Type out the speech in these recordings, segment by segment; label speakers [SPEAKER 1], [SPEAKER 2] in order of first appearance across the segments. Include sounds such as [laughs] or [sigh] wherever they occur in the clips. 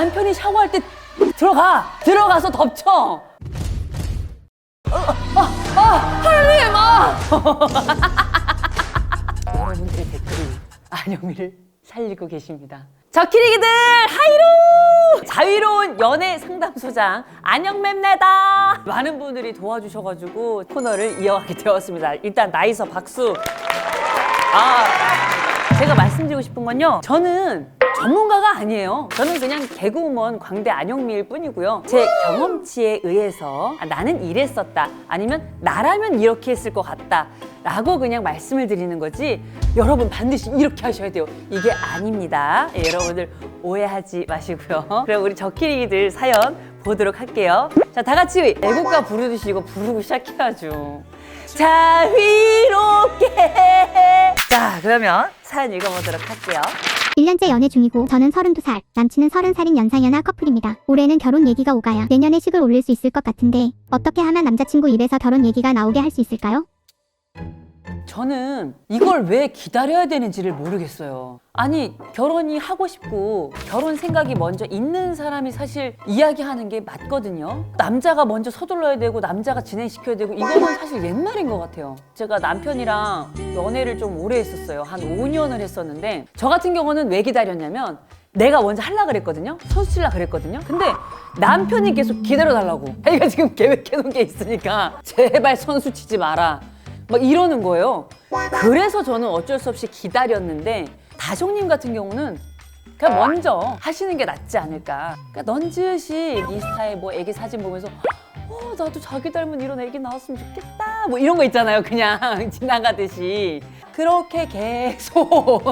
[SPEAKER 1] 남편이 샤워할 때 들어가 들어가서 덮쳐. 어, 아, 아, 하나님, 아! 여러분들의 댓글이 안영미를 살리고 계십니다. 저키리기들 하이로 자유로운 연애 상담소장 안영맵네다 많은 분들이 도와주셔가지고 코너를 이어가게 되었습니다. 일단 나이서 박수. 아 제가 말씀드리고 싶은 건요. 저는 전문가가 아니에요. 저는 그냥 개그우먼 광대 안영미일 뿐이고요. 제 경험치에 의해서 아, 나는 이랬었다. 아니면 나라면 이렇게 했을 것 같다. 라고 그냥 말씀을 드리는 거지. 여러분 반드시 이렇게 하셔야 돼요. 이게 아닙니다. 예, 여러분들 오해하지 마시고요. [laughs] 그럼 우리 저키리기들 사연 보도록 할게요. 자, 다 같이 애국가 부르듯이 이거 부르고 시작해야죠. 자유롭게. 자, 그러면 사연 읽어보도록 할게요.
[SPEAKER 2] 1년째 연애 중이고 저는 32살, 남친은 30살인 연상연하 커플입니다. 올해는 결혼 얘기가 오가야 내년에 식을 올릴 수 있을 것 같은데 어떻게 하면 남자친구 입에서 결혼 얘기가 나오게 할 수 있을까요?
[SPEAKER 1] 저는 이걸 왜 기다려야 되는지를 모르겠어요. 아니, 결혼이 하고 싶고 결혼 생각이 먼저 있는 사람이 사실 이야기하는 게 맞거든요. 남자가 먼저 서둘러야 되고 남자가 진행시켜야 되고 이거는 사실 옛날인 것 같아요. 제가 남편이랑 연애를 좀 오래 했었어요. 한 5년을 했었는데 저 같은 경우는 왜 기다렸냐면 내가 먼저 하려 그랬거든요. 치려 그랬거든요. 근데 남편이 계속 기다려 달라고. 자기가 [laughs] 지금 계획해 놓은 게 있으니까 제발 선수 치지 마라. 막 이러는 거예요. 그래서 저는 어쩔 수 없이 기다렸는데 다정님 같은 경우는 그냥 먼저 하시는 게 낫지 않을까. 그러니까 넌지시 인스타에 뭐 애기 사진 보면서 어 나도 자기 닮은 이런 애기 나왔으면 좋겠다. 뭐 이런 거 있잖아요. 그냥 [laughs] 지나가듯이 그렇게 계속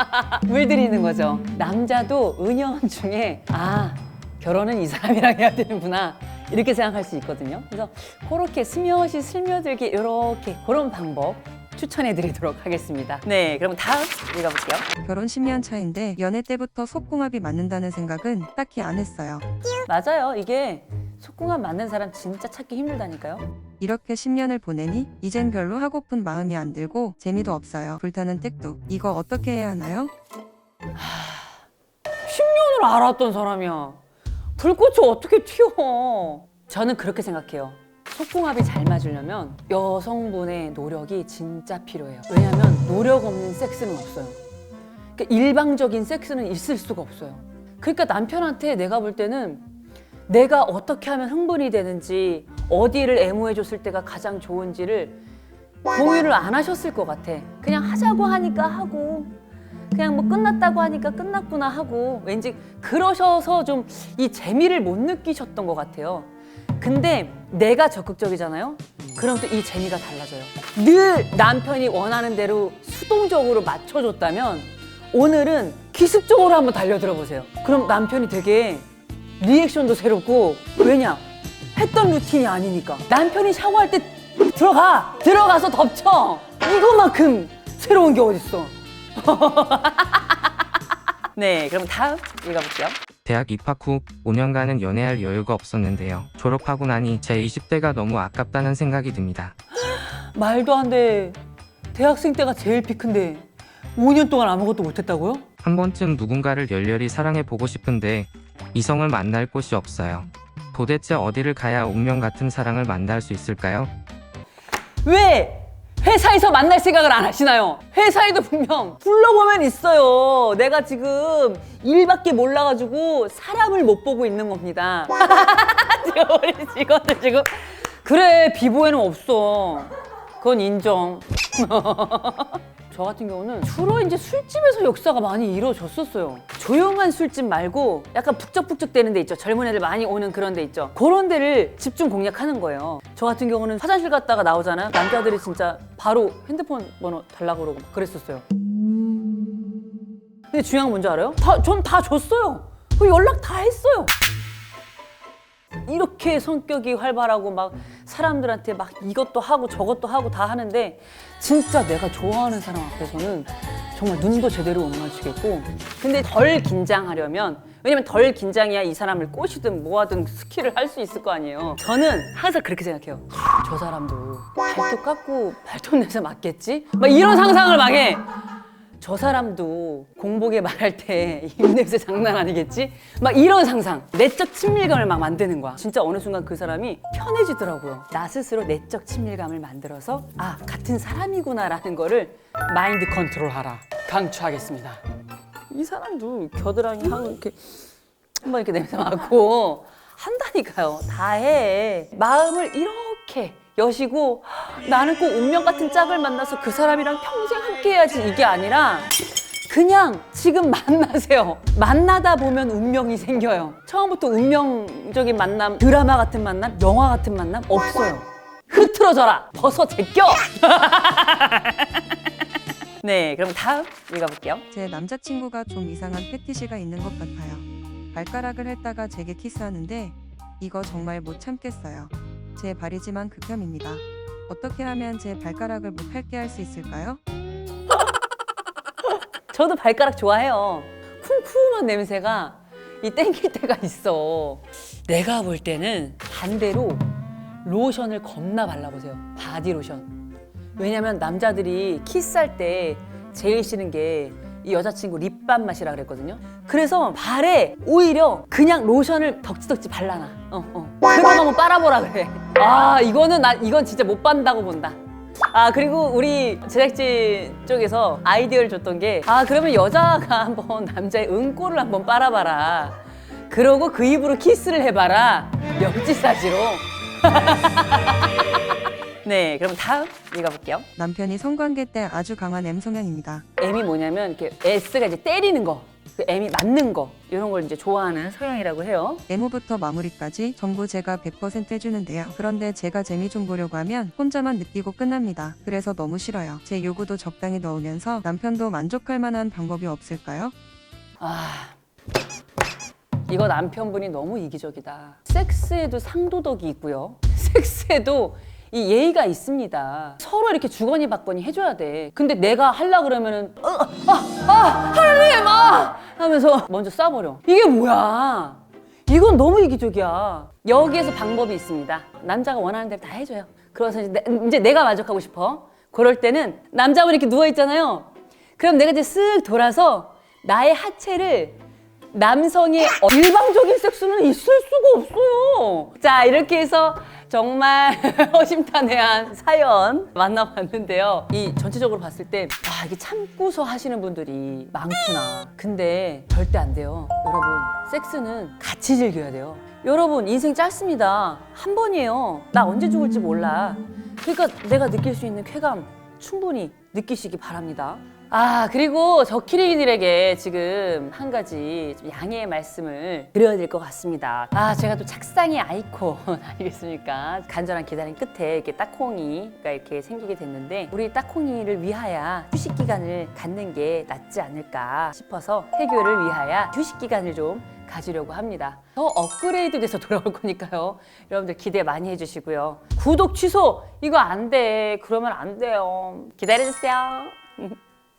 [SPEAKER 1] [laughs] 물들이는 거죠. 남자도 은연 중에 아 결혼은 이 사람이랑 해야 되는구나. 이렇게 생각할 수 있거든요. 그래서 그렇게 스며시 스며들게 이렇게 그런 방법 추천해 드리도록 하겠습니다. 네, 그럼 다음 읽어볼게요.
[SPEAKER 3] 결혼 10년 차인데 연애 때부터 속궁합이 맞는다는 생각은 딱히 안 했어요.
[SPEAKER 1] 맞아요. 이게 속궁합 맞는 사람 진짜 찾기 힘들다니까요.
[SPEAKER 3] 이렇게 10년을 보내니 이젠 별로 하고픈 마음이 안 들고 재미도 없어요. 불타는 땡뚝. 이거 어떻게 해야 하나요?
[SPEAKER 1] 10년을 알았던 사람이야. 불꽃이 어떻게 튀어? 저는 그렇게 생각해요. 속궁합이 잘 맞으려면 여성분의 노력이 진짜 필요해요. 왜냐하면 노력 없는 섹스는 없어요. 그러니까 일방적인 섹스는 있을 수가 없어요. 그러니까 남편한테 내가 볼 때는 내가 어떻게 하면 흥분이 되는지 어디를 애무해 줬을 때가 가장 좋은지를 공유를 안 하셨을 것 같아. 그냥 하자고 하니까 하고 그냥 뭐 끝났다고 하니까 끝났구나 하고 왠지 그러셔서 좀 이 재미를 못 느끼셨던 것 같아요. 근데 내가 적극적이잖아요. 그럼 또 이 재미가 달라져요. 늘 남편이 원하는 대로 수동적으로 맞춰줬다면 오늘은 기습적으로 한번 달려들어 보세요. 그럼 남편이 되게 리액션도 새롭고 왜냐? 했던 루틴이 아니니까 남편이 샤워할 때 들어가 들어가서 덮쳐 이거만큼 새로운 게 어딨어 [laughs] 네 그럼 다음 읽어볼게요
[SPEAKER 4] 대학 입학 후 5년간은 연애할 여유가 없었는데요. 졸업하고 나니 제 20대가 너무 아깝다는 생각이 듭니다. [gasps]
[SPEAKER 1] 말도 안 돼 대학생 때가 제일 피크인데 5년 동안 아무것도 못했다고요?
[SPEAKER 4] 한 번쯤 누군가를 열렬히 사랑해 보고 싶은데 이성을 만날 곳이 없어요. 도대체 어디를 가야 운명 같은 사랑을 만날 수 있을까요?
[SPEAKER 1] 왜 회사에서 만날 생각을 안 하시나요? 회사에도 분명 불러보면 있어요. 내가 지금 일밖에 몰라가지고 사람을 못 보고 있는 겁니다. [laughs] 지금 우리 직원들 지금 그래 비보에는 없어. 그건 인정. [laughs] 저 같은 경우는 주로 이제 술집에서 역사가 많이 이루어졌었어요. 조용한 술집 말고 약간 북적북적 되는 데 있죠. 젊은 애들 많이 오는 그런 데 있죠. 그런 데를 집중 공략하는 거예요. 저 같은 경우는 화장실 갔다가 나오잖아요. 남자들이 진짜 바로 핸드폰 번호 달라고 그러고 막 그랬었어요. 근데 중요한 건 뭔지 알아요? 다, 전다 줬어요. 그 연락 다 했어요. 이렇게 성격이 활발하고 막 사람들한테 막 이것도 하고 저것도 하고 다 하는데 진짜 내가 좋아하는 사람 앞에서는 정말 눈도 제대로 못 맞추겠고 근데 덜 긴장하려면 왜냐면 덜 긴장해야 이 사람을 꼬시든 뭐하든 스킬을 할 수 있을 거 아니에요. 저는 항상 그렇게 생각해요. 저 사람도 발톱 깎고 발톱 냄새 맡겠지? 막 이런 상상을 막 해 저 사람도 공복에 말할 때 [laughs] 입냄새 장난 아니겠지? 막 이런 상상. 내적 친밀감을 막 만드는 거야. 진짜 어느 순간 그 사람이 편해지더라고요. 나 스스로 내적 친밀감을 만들어서 아, 같은 사람이구나 라는 거를 마인드 컨트롤 하라. 강추하겠습니다. 이 사람도 겨드랑이 하고 이렇게 한번 이렇게 냄새 맡고 [laughs] 한다니까요. 다 해. 마음을 이렇게 여시고 나는 꼭 운명 같은 짝을 만나서 그 사람이랑 평생 함께 해야지 이게 아니라 그냥 지금 만나세요. 만나다 보면 운명이 생겨요. 처음부터 운명적인 만남, 드라마 같은 만남, 영화 같은 만남 없어요. 흐트러져라. 벗어 제껴. [laughs] 네, 그럼 다음 읽어볼게요.
[SPEAKER 3] 제 남자친구가 좀 이상한 패티시가 있는 것 같아요. 발가락을 했다가 제게 키스하는데 이거 정말 못 참겠어요. 제 발이지만 극혐입니다. 어떻게 하면 제 발가락을 못할게 할 수 있을까요? [laughs]
[SPEAKER 1] 저도 발가락 좋아해요. 쿰쿰한 냄새가 이 땡길 때가 있어. 내가 볼 때는 반대로 로션을 겁나 발라보세요. 바디 로션. 왜냐면 남자들이 키스할 때 제일 싫은 게 이 여자친구 립밤 맛이라 그랬거든요. 그래서 발에 오히려 그냥 로션을 덕지덕지 발라놔. 어, 어. 그리고 한번 빨아보라 그래. 아, 이거는 나, 이건 진짜 못 반다고 본다. 아 그리고 우리 제작진 쪽에서 아이디어를 줬던 게 아 그러면 여자가 [laughs] 한번 남자의 응꼬를 한번 빨아봐라. 그러고 그 입으로 키스를 해봐라. 역지사지로. [laughs] 네 그럼 다음 읽어볼게요.
[SPEAKER 3] 남편이 성관계 때 아주 강한 M 성향입니다.
[SPEAKER 1] M이 뭐냐면 이렇게 S가 이제 때리는 거 그 M이 맞는 거 이런 걸 이제 좋아하는 성향이라고 해요
[SPEAKER 3] 메모부터 마무리까지 전부 제가 100% 해주는데요. 그런데 제가 재미 좀 보려고 하면 혼자만 느끼고 끝납니다. 그래서 너무 싫어요. 제 요구도 적당히 넣으면서 남편도 만족할 만한 방법이 없을까요?
[SPEAKER 1] 아 이거 남편분이 너무 이기적이다. 섹스에도 상도덕이 있고요. [laughs] 섹스에도 이 예의가 있습니다. 서로 이렇게 주거니 받거니 해줘야 돼. 근데 내가 하려 그러면은 어, 아, 아, 하나님 아 하면서 먼저 쏴버려. 이게 뭐야? 이건 너무 이기적이야. 여기에서 방법이 있습니다. 남자가 원하는 대로 다 해줘요. 그래서 이제, 내, 이제 내가 만족하고 싶어. 그럴 때는 남자분 이렇게 누워 있잖아요. 그럼 내가 이제 쓱 돌아서 나의 하체를 남성의 일방적인 섹스는 있을 수가 없어요. 자, 이렇게 해서 정말 [laughs] 허심탄회한 사연 만나봤는데요. 이 전체적으로 봤을 때, 아, 이게 참고서 하시는 분들이 많구나. 근데 절대 안 돼요. 여러분, 섹스는 같이 즐겨야 돼요. 여러분, 인생 짧습니다. 한 번이에요. 나 언제 죽을지 몰라. 그러니까 내가 느낄 수 있는 쾌감 충분히 느끼시기 바랍니다. 아, 그리고 저 키리기들에게 지금 한 가지 좀 양해의 말씀을 드려야 될 것 같습니다. 아, 제가 또 착상의 아이콘 [laughs] 아니겠습니까? 간절한 기다림 끝에 이렇게 딱콩이가 이렇게 생기게 됐는데, 우리 딱콩이를 위하여 휴식 기간을 갖는 게 낫지 않을까 싶어서 태교를 위하여 휴식 기간을 좀 가지려고 합니다. 더 업그레이드 돼서 [laughs] 돌아올 거니까요. 여러분들 기대 많이 해주시고요. 구독 취소! 이거 안 돼. 그러면 안 돼요. 기다려주세요. [laughs]